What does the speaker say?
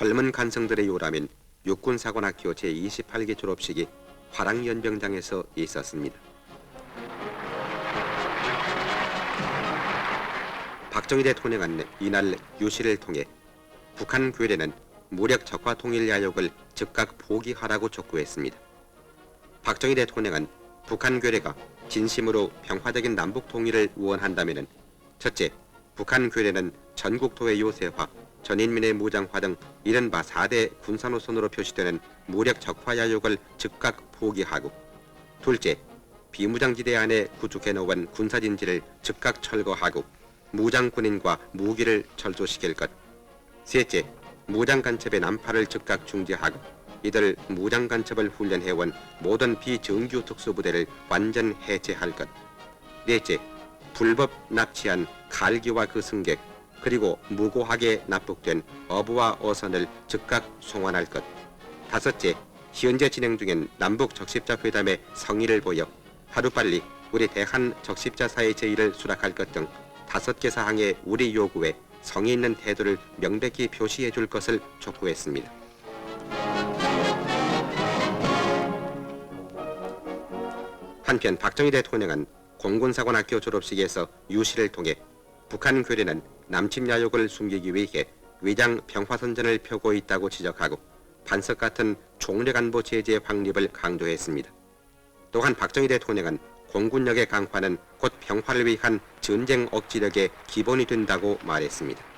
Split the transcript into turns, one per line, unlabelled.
젊은 간성들의 요라면 육군사관학교 제28기 졸업식이 화랑연병장에서 있었습니다. 박정희 대통령은 이날 유시를 통해 북한 괴뢰는 무력 적화 통일 야욕을 즉각 포기하라고 촉구했습니다. 박정희 대통령은 북한 괴뢰가 진심으로 평화적인 남북 통일을 원한다면 첫째, 북한 괴뢰는 전국토의 요새화, 전인민의 무장화 등 이른바 4대 군사노선으로 표시되는 무력 적화 야욕을 즉각 포기하고 둘째, 비무장지대 안에 구축해 놓은 군사진지를 즉각 철거하고 무장 군인과 무기를 철수시킬 것. 셋째, 무장 간첩의 난파를 즉각 중지하고 이들 무장 간첩을 훈련해온 모든 비정규 특수부대를 완전 해체할 것. 넷째, 불법 납치한 칼기와 그 승객 그리고 무고하게 납북된 어부와 어선을 즉각 송환할 것. 다섯째, 현재 진행 중인 남북 적십자 회담의 성의를 보여 하루빨리 우리 대한 적십자 사의 제의를 수락할 것 등 다섯 개 사항의 우리 요구에 성의 있는 태도를 명백히 표시해 줄 것을 촉구했습니다. 한편 박정희 대통령은 공군사관학교 졸업식에서 유시를 통해 북한 괴뢰는 남침 야욕을 숨기기 위해 위장 평화선전을 펴고 있다고 지적하고 반석 같은 총력 안보 체제의 확립을 강조했습니다. 또한 박정희 대통령은 공군력의 강화는 곧 평화를 위한 전쟁 억지력의 기본이 된다고 말했습니다.